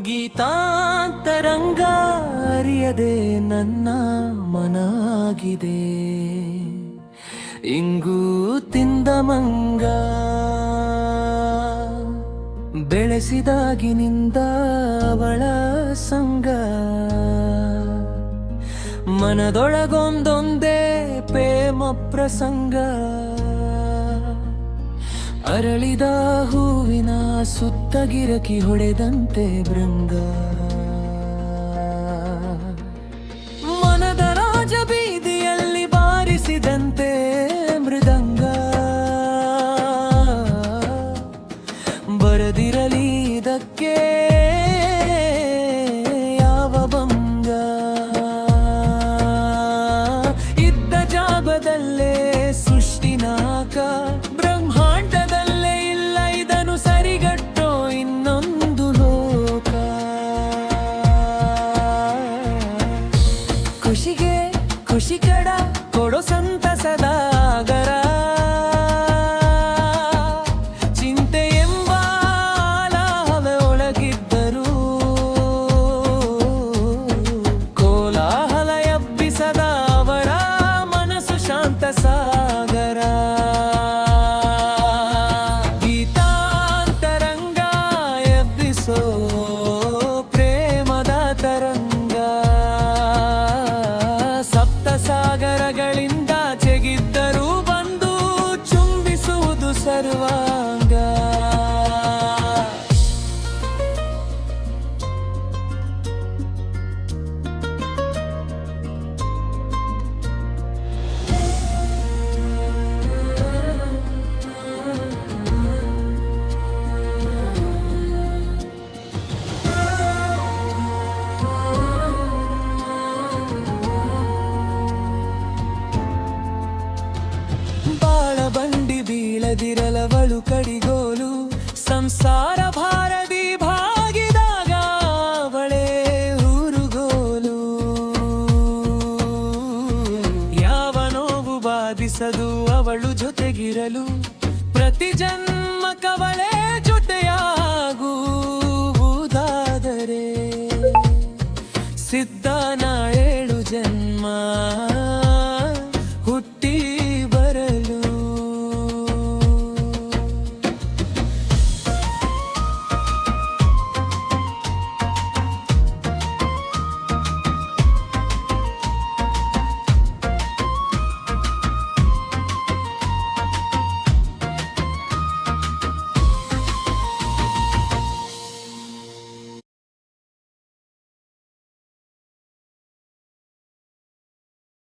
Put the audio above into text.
ಗೀತಾಂತರಂಗ ಅರಿಯದೆ ನನ್ನ ಮನಾಗಿದೆ. ಇಂಗೂ ತಿಂದ ಮಂಗ ಬೆಳೆಸಿದಾಗಿನಿಂದ ಅವಳ ಸಂಗ. ಮನದೊಳಗೊಂದೊಂದೇ ಪ್ರೇಮ ಪ್ರಸಂಗ. ಅರಳಿದ ಹೂವಿನ ಸುತ್ತ ಗಿರಕಿ ಹೊಡೆದಂತೆ ಭೃಂಗ. ಖುಷಿಗೆ ಖುಷಿ ಕಡ ಕೊಡೋ ಸಂತಸದಾಗರ ಚಿಂತೆ ಎಂಬ ಒಳಗಿದ್ದರು ಕೋಲಾಹಲ ಎಬ್ಬಿಸದ ಅವರ ಮನಸ್ಸು ಶಾಂತ வருவார் ಬಾಳು ಕಡಿಗೋಲು, ಸಂಸಾರ ಭಾರದಿ ಭಾಗಿದಾಗ ಅವಳೇ ಊರುಗೋಲು. ಯಾವ ನೋವು ಬಾಧಿಸದು ಅವಳು ಜೊತೆಗಿರಲು, ಪ್ರತಿ ಜನ್ಮಕವಳೇ ಜೊತೆಯಾಗೂ.